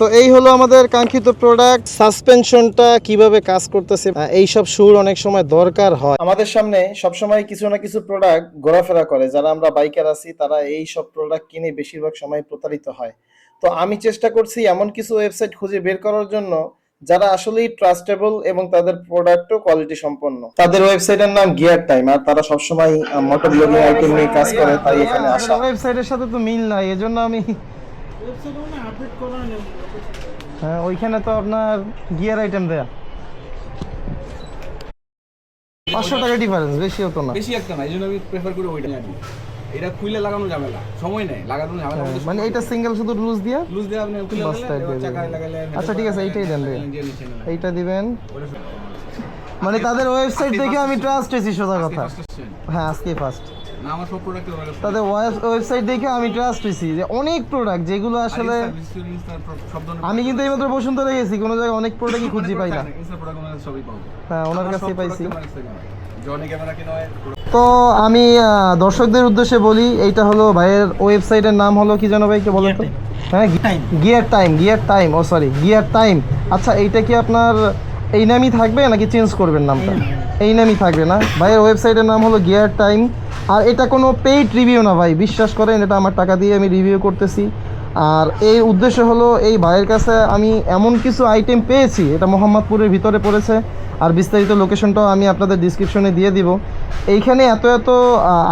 তো এই হলো আমাদের কাঙ্ক্ষিত প্রোডাক্ট সাসপেনশনটা কীভাবে কাজ করতেছে এই সব সুর অনেক সময় দরকার হয়। আমাদের সামনে সবসময় কিছু না কিছু প্রোডাক্ট ঘোরাফেরা করে। যারা আমরা বাইকার আছি তারা এই সব প্রোডাক্ট কিনে বেশিরভাগ সময় প্রতারিত হয়। তো আমি চেষ্টা করছি এমন কিছু ওয়েবসাইট খুঁজে বের করার জন্য যারা আসলেই ট্রাস্টেবল এবং তাদের প্রোডাক্টও কোয়ালিটি সম্পন্ন। তাদের ওয়েবসাইটের নাম গিয়ার টাইম আর তারা সবসময় মোটর ব্লগিং আইটেম নিয়ে কাজ করে তাই এখানে আসা। ওয়েবসাইটের সাথে তো মিল নাই এজন্য আমি হ্যাঁ ওইখানে তো আপনার গিয়ার আইটেম দেয়া। পাঁচশো টাকা ডিফারেন্স বেশি হতো না। বেশি একটা না এই জন্য আমি প্রেফার করি ওইটা এটা খুইলে লাগানো ঝামেলা সময় নেই লাগানো ঝামেলা হ্যাঁ, মানে এটা সিঙ্গেল শুধু লুজ দিয়া? লুজ দিয়ে আপনি খুলে। লাগালে আচ্ছা ঠিক আছে এইটাই দেন। এইটা দিবেন। মানে তাদের ওয়েবসাইট দেখে আমি ট্রাস্ট হয়েছি সোজা কথা। হ্যাঁ আজকে ফার্স্ট না আমার সব প্রোডাক্ট তাদের ওয়েবসাইট দেখে আমি ট্রাস্ট হয়েছি যে অনেক প্রোডাক্ট যেগুলো আসলে আমি কিন্তু এইমাত্র বসুন্ধরা গেছি কোনো জায়গায় অনেক প্রোডাক্টই খুঁজে পাই না। ইনস্টা প্রোডাক্ট সবই পাবো। হ্যাঁ ওনার কাছে পাইছি। জনি ক্যামেরা কিনা তো আমি দর্শকদের উদ্দেশ্যে বলি এইটা হলো ভাইয়ের ওয়েবসাইটের নাম হলো কি জানো ভাই কে বলেন তো? হ্যাঁ গিয়ার টাইম গিয়ার টাইম ও সরি গিয়ার টাইম আচ্ছা এইটা কি আপনার এই নামই থাকবে নাকি চেঞ্জ করবেন নামটা? এই নামই থাকবে না? ভাইয়ের ওয়েবসাইটের নাম হলো গিয়ার টাইম আর এটা কোনো পেইড রিভিউ না ভাই, বিশ্বাস করেন, এটা আমার টাকা দিয়ে আমি রিভিউ করতেছি। আর এই উদ্দেশ্য হলো, এই ভাইয়ের কাছে আমি এমন কিছু আইটেম পেয়েছি, এটা মোহাম্মদপুরের ভিতরে পড়েছে। আর বিস্তারিত লোকেশনটাও আমি আপনাদের ডিসক্রিপশনে দিয়ে দিব। এইখানে এত এত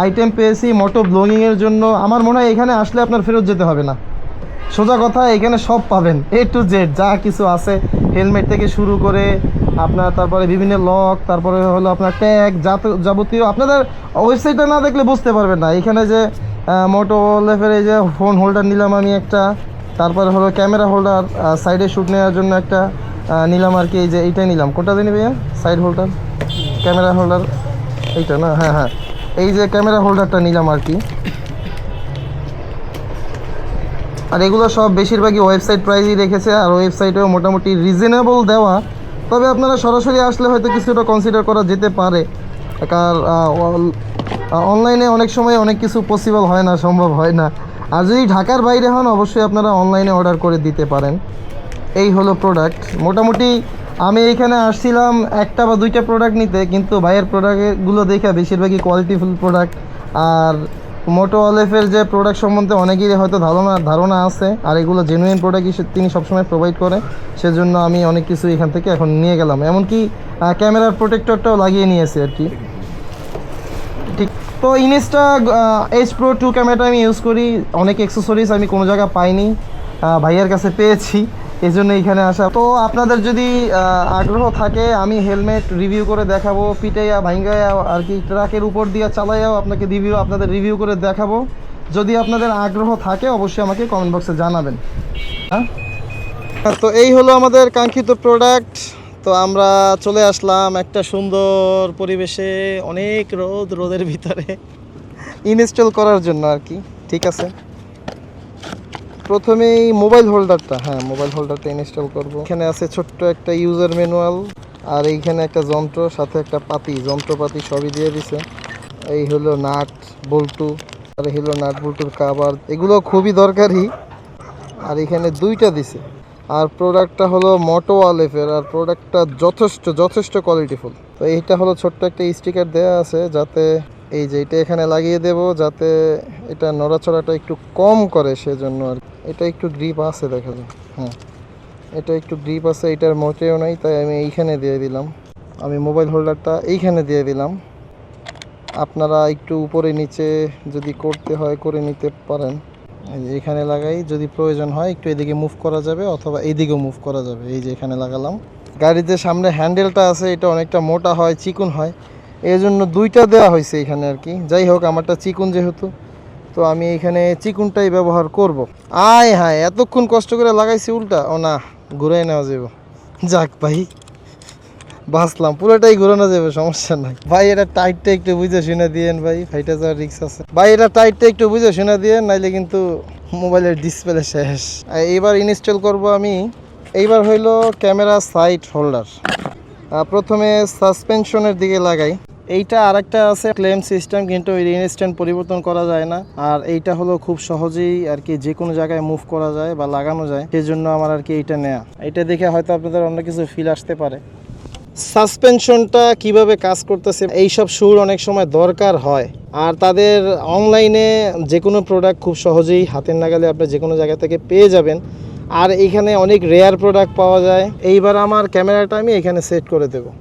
আইটেম পেয়েছি মোটো ব্লগিংয়ের জন্য। আমার মনে হয় এখানে আসলে আপনার ফেরত যেতে হবে না। সোজা কথা, এখানে সব পাবেন এ টু জেড যা কিছু আছে। হেলমেট থেকে শুরু করে আপনার তারপরে বিভিন্ন লক তারপরে হলো আপনার ট্যাগ যাবতীয়। আপনাদের ওয়েবসাইটটা না দেখলে বুঝতে পারবেন না। এখানে যে মোটো লেফের এই যে ফোন হোল্ডার নিলাম আমি একটা, তারপরে হলো ক্যামেরা হোল্ডার সাইডে শ্যুট নেওয়ার জন্য একটা নিলাম আর কি, এই যে এইটাই নিলাম। কোনটা দিয়ে নিবে সাইড হোল্ডার ক্যামেরা হোল্ডার এইটা না? হ্যাঁ হ্যাঁ। এই যে ক্যামেরা হোল্ডারটা নিলাম আর কি। আর এগুলো সব বেশিরভাগই ওয়েবসাইট প্রাইজই রেখেছে। আর ওয়েবসাইটেও মোটামুটি রিজনেবল দেওয়া। তবে আপনারা সরাসরি আসলে হয়তো কিছুটা কনসিডার করা যেতে পারে। কার অনলাইনে অনেক সময় অনেক কিছু পসিবল হয় না, সম্ভব হয় না। আর যদি ঢাকার বাইরে হন, অবশ্যই আপনারা অনলাইনে অর্ডার করে দিতে পারেন। এই হলো প্রোডাক্ট মোটামুটি আমি এখানে আসছিলাম একটা বা দুইটা প্রোডাক্ট নিতে, কিন্তু ভাইয়ের প্রোডাক্টগুলো দেখে বেশিরভাগই কোয়ালিটিফুল প্রোডাক্ট আর মোটো অলেফের যে প্রোডাক্ট সম্বন্ধে অনেকেরই হয়তো ধারণা ধারণা আছে, আর এগুলো জেনুইন প্রোডাক্ট তিনি সবসময় প্রোভাইড করে, সেজন্য আমি অনেক কিছু এখান থেকে এখন নিয়ে গেলাম। এমনকি ক্যামেরার প্রোটেক্টরটাও লাগিয়ে নিয়েছি আর কি। ঠিক। তো ইনেসটা এইচ প্রো টু ক্যামেরাটা আমি ইউজ করি। অনেক অ্যাক্সেসরিজ আমি কোনো জায়গায় পাইনি ভাইয়ের কাছে পেয়েছি। এই জন্য এখানে আসা। তো আপনাদের যদি আগ্রহ থাকে, আমি হেলমেট রিভিউ করে দেখাবো, পিটাইয়া, ভাঙ্গাইয়া, আর কি ট্রাকের উপর দিয়ে চালাইয়াও আপনাকে রিভিউ আপনাদের রিভিউ করে দেখাবো। যদি আপনাদের আগ্রহ থাকে, অবশ্যই আমাকে কমেন্ট বক্সে জানাবেন। হ্যাঁ? তো এই হলো আমাদের কাঙ্ক্ষিত প্রোডাক্ট তো আমরা চলে আসলাম একটা সুন্দর পরিবেশে, অনেক রোদ, রোদের ভিতরে। ইনস্টল করার জন্য আর কি, ঠিক আছে? প্রথমেই মোবাইল হোল্ডারটা হ্যাঁ মোবাইল হোল্ডারটা ইনস্টল করব। এখানে আছে ছোট্ট একটা ইউজার ম্যানুয়াল আর এইখানে একটা যন্ত্র, সাথে একটা পাতি, যন্ত্রপাতি সবই দিয়ে দিছে। এই হলো নাট, বল্টু, আর এই হলো নাট, বল্টুর কাবার এগুলো খুবই দরকারি। আর এখানে দুইটা দিছে। আর প্রোডাক্টটা হলো মোটো আলেফের আর প্রোডাক্টটা যথেষ্ট যথেষ্ট কোয়ালিটিফুল তো এইটা হলো ছোট্ট একটা স্টিকার দেওয়া আছে, যাতে এই যে এটা এখানে লাগিয়ে দেব যাতে এটা নড়াচড়াটা একটু কম করে সেজন্য আর। এটা একটু গ্রিপ আছে, দেখা যায় হ্যাঁ। এটা একটু গ্রিপ আছে, এটার মোটেও নাই, তাই আমি এইখানে দিয়ে দিলাম। আমি মোবাইল হোল্ডারটা এইখানে দিয়ে দিলাম। আপনারা একটু উপরে নিচে যদি করতে হয়, করে নিতে পারেন। এখানে লাগাই, যদি প্রয়োজন হয়, একটু এদিকে মুভ করা যাবে অথবা এইদিকেও মুভ করা যাবে। এই যে এখানে লাগালাম। গাড়ির যে সামনে হ্যান্ডেলটা আছে, এটা অনেকটা মোটা হয়, চিকুন হয়। এই জন্য দুইটা দেওয়া হয়েছে এখানে আর কি। যাই হোক, আমারটা চিকুন যেহেতু, তো আমি এখানে চিকুনটাই ব্যবহার করব। আয় হায়, এতক্ষণ কষ্ট করে লাগাইছি উল্টা। ও না, ঘুরাই নেওয়া যাবে যাক ভাই, বাঁচলাম। পুরোটাই ঘুরানো যাবে সমস্যা নাই। ভাই, এটা টাইটটা একটু বুঝে শুনে দিয়েন ভাই ফাইটা যাওয়ার রিক্স আছে। ভাই, এটা টাইটটা একটু বুঝে শুনে দিয়েন, নাইলে কিন্তু মোবাইলের ডিসপ্লে শেষ। এইবার ইনস্টল করব আমি। এইবার হইল ক্যামেরা সাইড হোল্ডার প্রথমে সাসপেনশনের দিকে লাগাই। এইটা আরেকটা আছে ক্লেম সিস্টেম কিন্তু ইনস্ট্যান্ট পরিবর্তন করা যায় না। আর এইটা হলো খুব সহজেই আর কি যে কোনো জায়গায় মুভ করা যায় বা লাগানো যায় সেই জন্য আমার আর কি এইটা নেয়া। এটা দেখে হয়তো আপনাদের অন্য কিছু ফিল আসতে পারে। সাসপেনশনটা কীভাবে কাজ করতেছে, এইসব সুর অনেক সময় দরকার হয়। আর তাদের অনলাইনে যে কোনো প্রোডাক্ট খুব সহজেই হাতের নাগালে আপনি যে কোনো জায়গা থেকে পেয়ে যাবেন। আর এখানে অনেক রেয়ার প্রোডাক্ট পাওয়া যায়। এইবার আমার ক্যামেরাটা আমি এখানে সেট করে দেবো।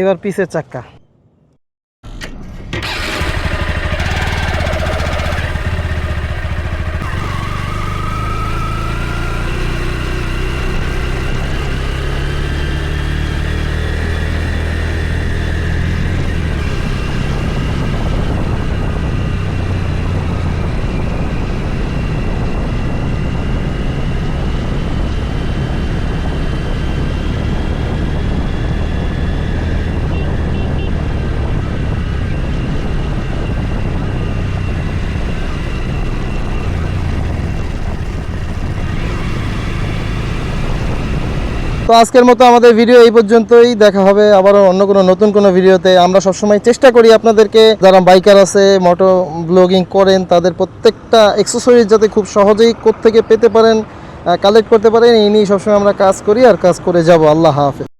এবার পিসের চাক্কা। তো আজকের মতো আমাদের ভিডিও এই পর্যন্তই। দেখা হবে আবারও অন্য কোনো নতুন কোনো ভিডিওতে আমরা সবসময় চেষ্টা করি আপনাদেরকে, যারা বাইকার আছে মোটর ব্লগিং করেন, তাদের প্রত্যেকটা এক্সেসরিজ যাতে খুব সহজেই থেকে পেতে পারেন কালেক্ট করতে পারেন, এই নিয়ে সবসময় আমরা কাজ করি আর কাজ করে যাব। আল্লাহ হাফেজ।